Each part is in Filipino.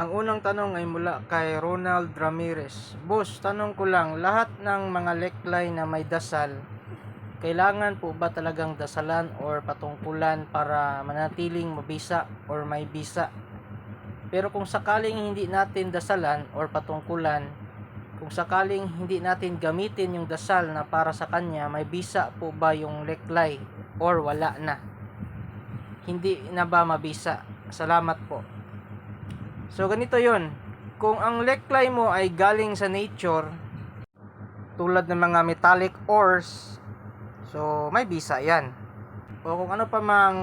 Ang unang tanong ay mula kay Ronald Ramirez. Boss, tanong ko lang, lahat ng mga leklay na may dasal, kailangan po ba talagang dasalan or patungkulan para manatiling mabisa or may bisa? Pero kung sakaling hindi natin dasalan or patungkulan, kung sakaling hindi natin gamitin yung dasal na para sa kanya, may bisa po ba yung leklay or wala na? Hindi na ba mabisa? Salamat po. So ganito 'yon. Kung ang leklay mo ay galing sa nature tulad ng mga metallic ores, so may bisa 'yan. O kung ano pa mang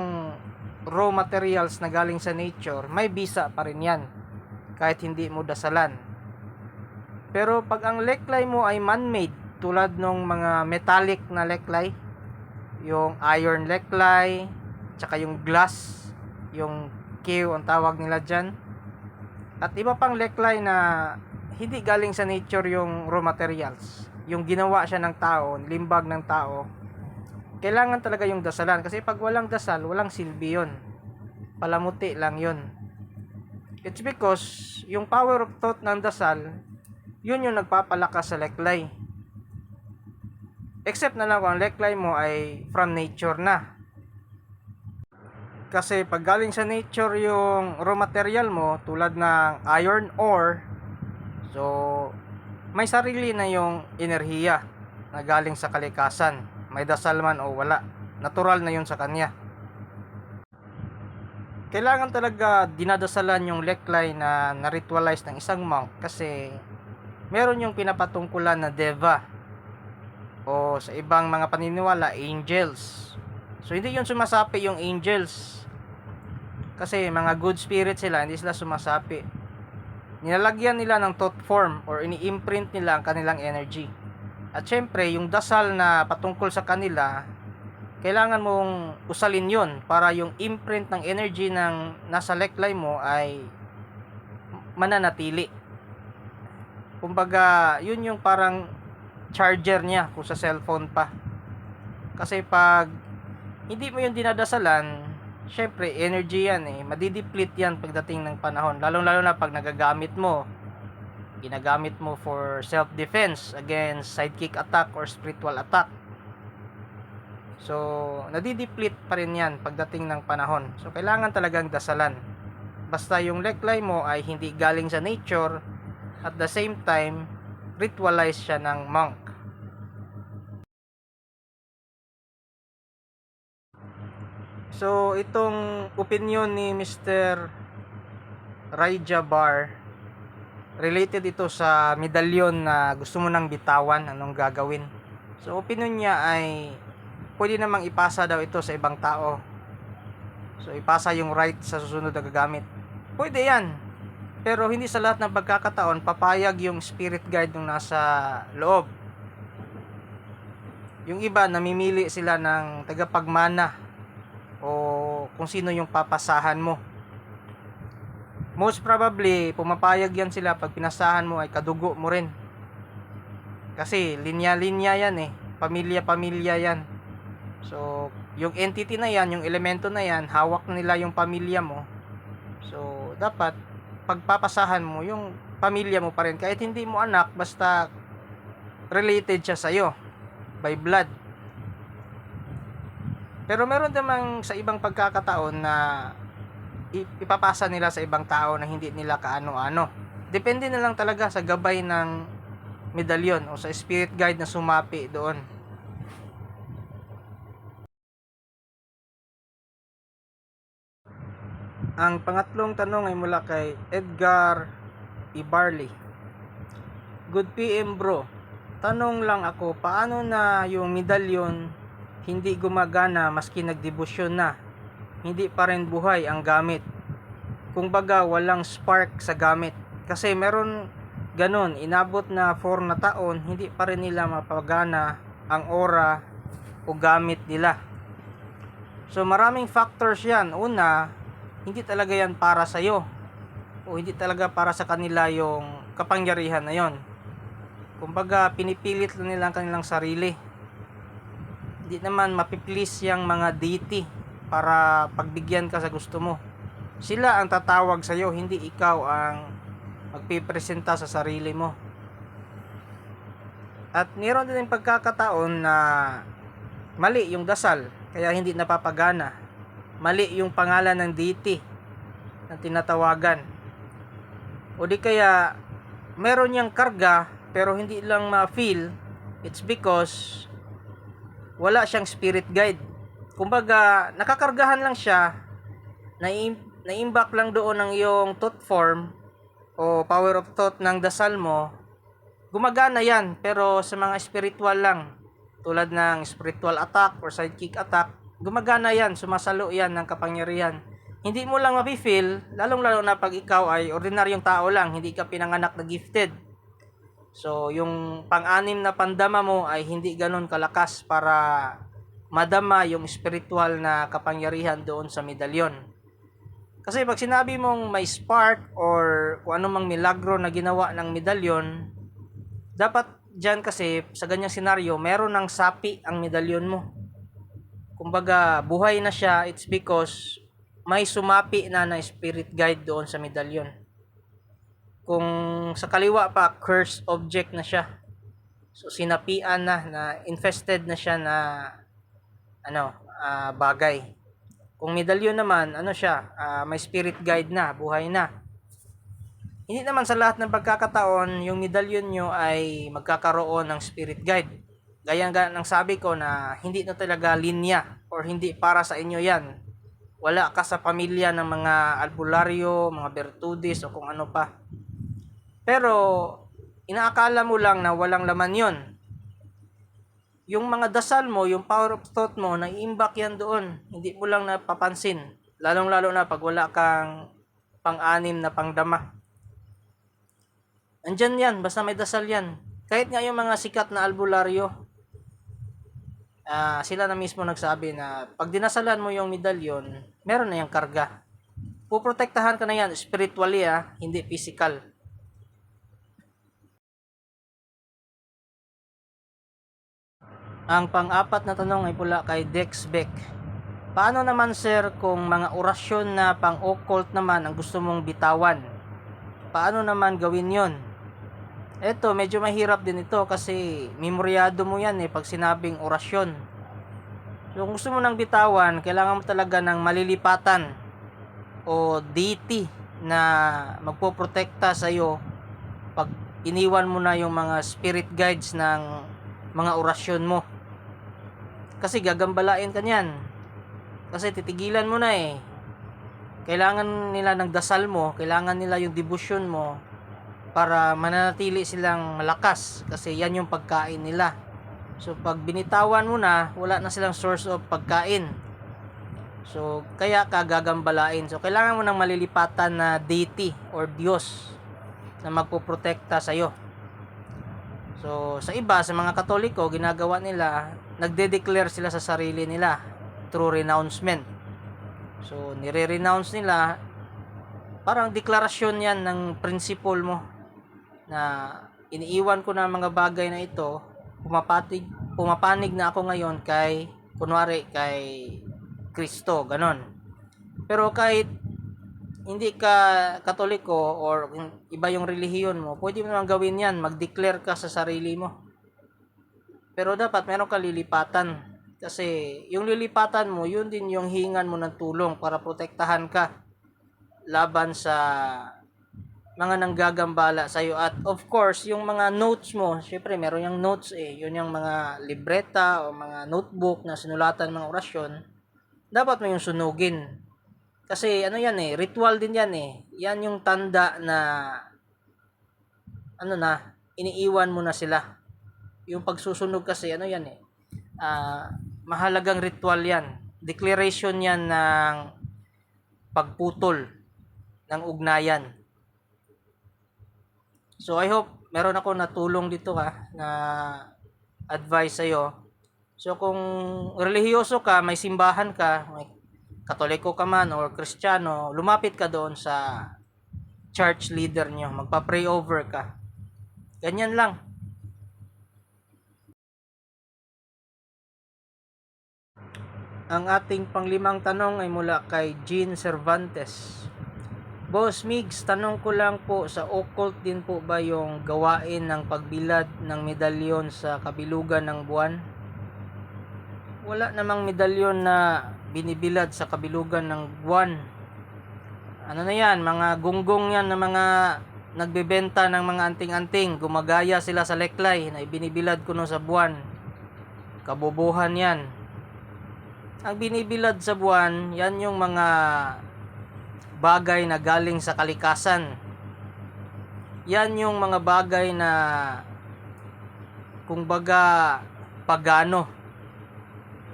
raw materials na galing sa nature, may bisa pa rin 'yan kahit hindi mo dasalan. Pero pag ang leklay mo ay man-made tulad ng mga metallic na leklay, yung iron leklay, tsaka yung glass, yung Q ang tawag nila dyan, at iba pang leklay na hindi galing sa nature yung raw materials. Yung ginawa siya ng tao, limbag ng tao. Kailangan talaga yung dasalan. Kasi pag walang dasal, walang silbi yun. Palamuti lang yun. It's because yung power of thought ng dasal, yun yung nagpapalakas sa leklay. Except na lang kung ang leklay mo ay from nature na. Kasi pag galing sa nature yung raw material mo tulad ng iron ore, so may sarili na yung enerhiya na galing sa kalikasan. May dasal man o wala. Natural na yun sa kanya. Kailangan talaga dinadasalan yung leklay na na-ritualize ng isang monk kasi meron yung pinapatungkulan na deva o sa ibang mga paniniwala, angels. So hindi yun sumasapi yung angels kasi mga good spirit sila, hindi sila sumasapi. Nilalagyan nila ng thought form or ini-imprint nila ang kanilang energy. At syempre, yung dasal na patungkol sa kanila, kailangan mong usalin yon para yung imprint ng energy ng nasa leklay mo ay mananatili. Kumbaga, yun yung parang charger niya kung sa cellphone pa. Kasi pag hindi mo yung dinadasalan, syempre, energy yan eh. Madideplete yan pagdating ng panahon. Lalong-lalo na pag nagagamit mo. Ginagamit mo for self-defense against sidekick attack or spiritual attack. So, nadideplete pa rin yan pagdating ng panahon. So, kailangan talagang dasalan. Basta yung leklay mo ay hindi galing sa nature at the same time, ritualize siya ng monk. So, itong opinion ni Mr. Raija Bar, related ito sa medalyon na gusto mo nang bitawan, anong gagawin. So, opinion niya ay pwede namang ipasa daw ito sa ibang tao. So, ipasa yung right sa susunod na gagamit. Pwede yan. Pero hindi sa lahat ng pagkakataon, papayag yung spirit guide nung nasa loob. Yung iba, namimili sila ng tagapagmana o kung sino yung papasahan mo. Most probably, pumapayag yan sila pag pinasahan mo ay kadugo mo rin. Kasi linya-linya yan eh. Pamilya-pamilya yan. So, yung entity na yan, yung elemento na yan, hawak nila yung pamilya mo. So, dapat pagpapasahan mo yung pamilya mo pa rin. Kahit hindi mo anak, basta related siya sa'yo by blood. Pero meron namang sa ibang pagkakataon na ipapasa nila sa ibang tao na hindi nila kaano-ano. Depende na lang talaga sa gabay ng medalyon o sa spirit guide na sumapi doon. Ang pangatlong tanong ay mula kay Edgar Ibarley. Good PM bro. Tanong lang ako, paano na yung medalyon hindi gumagana maski nagdebosyon na? Hindi pa rin buhay ang gamit. Kung baga walang spark sa gamit. Kasi meron ganun, inabot na 4 na taon, hindi pa rin nila mapagana ang aura o gamit nila. So maraming factors yan. Una, hindi talaga yan para sa iyo o hindi talaga para sa kanila yung kapangyarihan na yon. Kumbaga pinipilit lang nila ang kanilang sarili. Hindi naman mapiplease yung mga deity para pagbigyan ka sa gusto mo. Sila ang tatawag sa iyo, hindi ikaw ang magpipresenta sa sarili mo. At meron din yung pagkakataon na mali yung dasal, kaya hindi napapagana mali yung pangalan ng deity na tinatawagan. O di kaya meron niyang karga pero hindi lang ma-feel, it's because wala siyang spirit guide. Kumbaga, nakakargahan lang siya, na- na-imbak lang doon ng iyong thought form o power of thought ng dasal mo, gumagana yan pero sa mga spiritual lang tulad ng spiritual attack or sidekick attack gumagana yan, sumasalo yan ng kapangyarihan. Hindi mo lang mapifeel, lalong-lalo na pag ikaw ay ordinaryong tao lang, hindi ka pinanganak na gifted. So, yung pang-anim na pandama mo ay hindi ganun kalakas para madama yung spiritual na kapangyarihan doon sa medalyon. Kasi pag sinabi mong may spark or kung anumang milagro na ginawa ng medalyon, dapat dyan kasi sa ganyang senaryo, meron ng sapi ang medalyon mo kumbaga buhay na siya it's because may sumapi na na spirit guide doon sa medalyon kung sa kaliwa pa cursed object na siya so sinapian na na infested na siya na ano ah, bagay kung medalyon naman ano siya ah, may spirit guide na buhay na hindi naman sa lahat ng pagkakataon yung medalyon nyo ay magkakaroon ng spirit guide Gaya ng sabi ko na hindi na talaga linya or hindi para sa inyo yan. Wala ka sa pamilya ng mga albularyo, mga bertudis o kung ano pa. Pero inaakala mo lang na walang laman yon. Yung mga dasal mo, yung power of thought mo, naiimbak yan doon. Hindi mo lang napapansin. Lalong lalo na pag wala kang pang-anim na pangdama. Andyan yan, basta may dasal yan. Kahit nga yung mga sikat na albularyo, ah sila na mismo nagsabi na pag dinasalan mo yung medalyon, meron na yung karga. Puprotektahan ka na yan spiritually ah, hindi physical. Ang pang-apat na tanong ay pula kay Dex Beck. Paano naman sir kung mga orasyon na pang-occult naman ang gusto mong bitawan? Paano naman gawin yon? Eto, medyo mahirap din ito kasi memoryado mo yan eh pag sinabing orasyon. So, kung gusto mo nang bitawan, kailangan mo talaga ng malilipatan o deity na magpoprotekta sa iyo pag iniwan mo na yung mga spirit guides ng mga orasyon mo. Kasi gagambalain ka niyan. Kasi titigilan mo na eh. Kailangan nila ng dasal mo, kailangan nila yung devotion mo para mananatili silang malakas kasi yan yung pagkain nila. So pag binitawan mo na, wala na silang source of pagkain. So kaya ka gagambalain. So kailangan mo ng malilipatan na deity or Diyos na magpoprotekta sa iyo. So sa iba, sa mga Katoliko, ginagawa nila, nagde-declare sila sa sarili nila through renouncement. So nire-renounce nila parang deklarasyon yan ng principle mo na iniiwan ko na mga bagay na ito, pumapatig, pumapanig na ako ngayon kay, kunwari, kay Kristo, ganon. Pero kahit hindi ka katoliko or iba yung relihiyon mo, pwede mo naman gawin yan, mag-declare ka sa sarili mo. Pero dapat meron ka lilipatan. Kasi yung lilipatan mo, yun din yung hingan mo ng tulong para protektahan ka laban sa mga nanggagambala sa iyo at of course yung mga notes mo syempre meron yung notes eh. Yun yung mga libreta o mga notebook na sinulatan ng mga orasyon dapat mo yung sunugin. Kasi ano yan eh ritual din yan eh. Yan yung tanda na ano na iniiwan mo na sila yung pagsusunog kasi ano yan eh ah, mahalagang ritual yan declaration yan ng pagputol ng ugnayan So I hope meron ako natulong dito ka na advice sa'yo. So kung relihiyoso ka, may simbahan ka, may katoliko ka man or kristyano, lumapit ka doon sa church leader nyo. Magpa-pray over ka. Ganyan lang. Ang ating panglimang tanong ay mula kay Jean Cervantes. Boss Migs, tanong ko lang po, sa occult din po ba yung gawain ng pagbilad ng medalyon sa kabilugan ng buwan? Wala namang medalyon na binibilad sa kabilugan ng buwan. Ano na yan, mga gunggong yan na mga nagbebenta ng mga anting-anting, gumagaya sila sa leklay na ibinibilad ko no sa buwan. Kabobohan yan. Ang binibilad sa buwan, yan yung mga bagay na galing sa kalikasan. Yan yung mga bagay na kung baga pagano.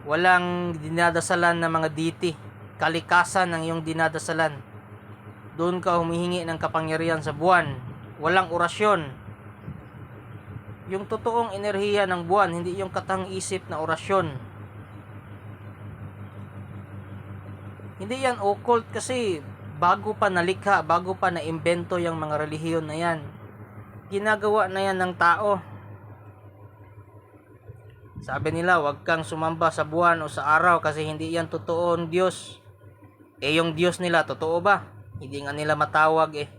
Walang dinadasalan ng mga diti. Kalikasan ang iyong dinadasalan. Doon ka humihingi ng kapangyarihan sa buwan. Walang orasyon. Yung totoong enerhiya ng buwan, hindi yung katang-isip na orasyon. Hindi yan occult kasi bago pa nalikha, bago pa naimbento yung mga relihiyon na yan. Ginagawa na yan ng tao. Sabi nila, wag kang sumamba sa buwan o sa araw kasi hindi yan totoong Diyos. Eh yung Diyos nila, totoo ba? Hindi nga nila matawag eh.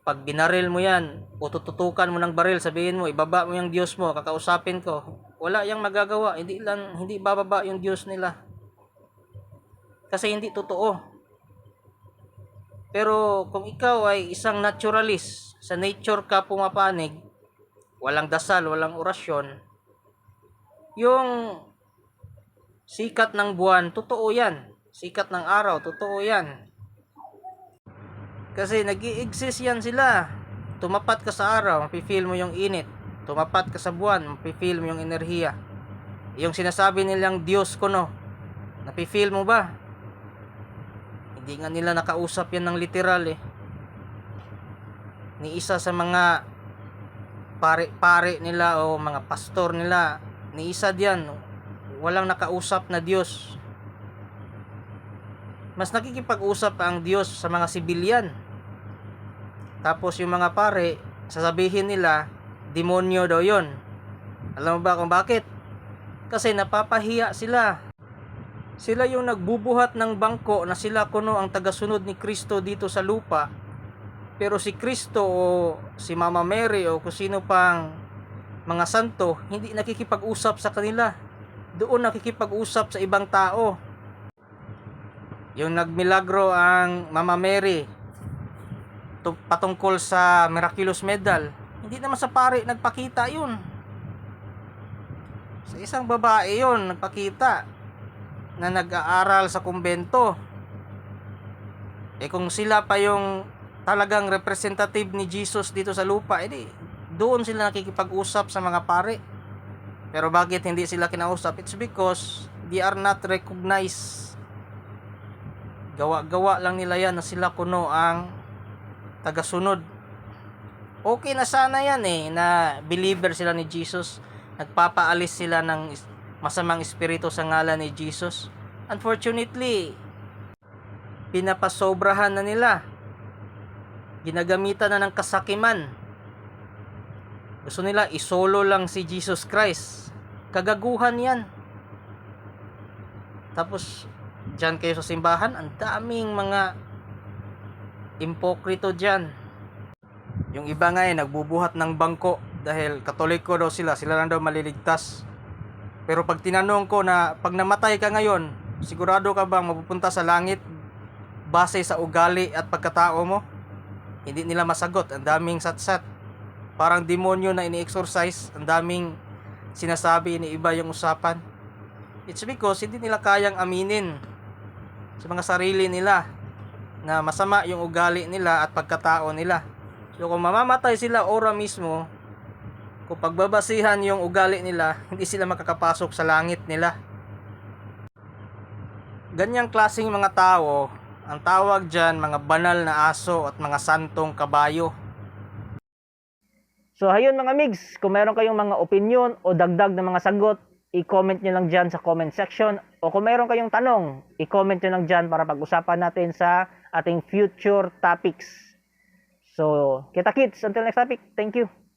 Pag binaril mo yan, o tututukan mo ng baril, sabihin mo, ibaba mo yung Diyos mo, kakausapin ko. Wala yang magagawa, hindi lang, hindi bababa yung Diyos nila. Kasi hindi totoo. Pero kung ikaw ay isang naturalist, sa nature ka pumapanig, walang dasal, walang orasyon, yung sikat ng buwan, totoo yan. Sikat ng araw, totoo yan. Kasi nag exist yan sila. Tumapat ka sa araw, mapifeel mo yung init. Tumapat ka sa buwan, mapifeel mo yung enerhiya. Yung sinasabi nilang Diyos ko no, napifeel mo ba? Hindi nga nila nakausap yan ng literal eh. Ni isa sa mga pare-pare nila o mga pastor nila, ni isa diyan, walang nakausap na Diyos. Mas nakikipag-usap ang Diyos sa mga sibilyan. Tapos yung mga pare, sasabihin nila, demonyo daw yon. Alam mo ba kung bakit? Kasi napapahiya sila. Sila yung nagbubuhat ng bangko na sila kuno ang tagasunod ni Kristo dito sa lupa. Pero si Kristo o si Mama Mary o kung sino pang mga santo, hindi nakikipag-usap sa kanila. Doon nakikipag-usap sa ibang tao. Yung nagmilagro ang Mama Mary tu- patungkol sa miraculous medal, hindi naman sa pare nagpakita yun. Sa isang babae yun, nagpakita na nag-aaral sa kumbento. Eh kung sila pa yung talagang representative ni Jesus dito sa lupa, edi doon sila nakikipag-usap sa mga pare. Pero bakit hindi sila kinausap? It's because they are not recognized. Gawa-gawa lang nila yan na sila kuno ang tagasunod. Okay na sana yan eh, na believer sila ni Jesus. Nagpapaalis sila ng masamang espiritu sa ngalan ni Jesus. Unfortunately, pinapasobrahan na nila. Ginagamitan na ng kasakiman. Gusto nila isolo lang si Jesus Christ. Kagaguhan yan. Tapos, dyan kayo sa simbahan, ang daming mga impokrito dyan. Yung iba nga eh, nagbubuhat ng bangko dahil katoliko daw sila, sila lang daw maliligtas. Pero pag tinanong ko na pag namatay ka ngayon, sigurado ka bang mapupunta sa langit base sa ugali at pagkatao mo? Hindi nila masagot. Ang daming satsat. Parang demonyo na ini-exorcise. Ang daming sinasabi, iniiba yung usapan. It's because hindi nila kayang aminin sa mga sarili nila na masama yung ugali nila at pagkatao nila. So kung mamamatay sila ora mismo, kung pagbabasihan yung ugali nila, hindi sila makakapasok sa langit nila. Ganyang klasing mga tao, ang tawag dyan mga banal na aso at mga santong kabayo. So ayun mga migs, kung meron kayong mga opinion o dagdag na mga sagot, i-comment nyo lang dyan sa comment section. O kung meron kayong tanong, i-comment nyo lang dyan para pag-usapan natin sa ating future topics. So, kita kits, until next topic, thank you.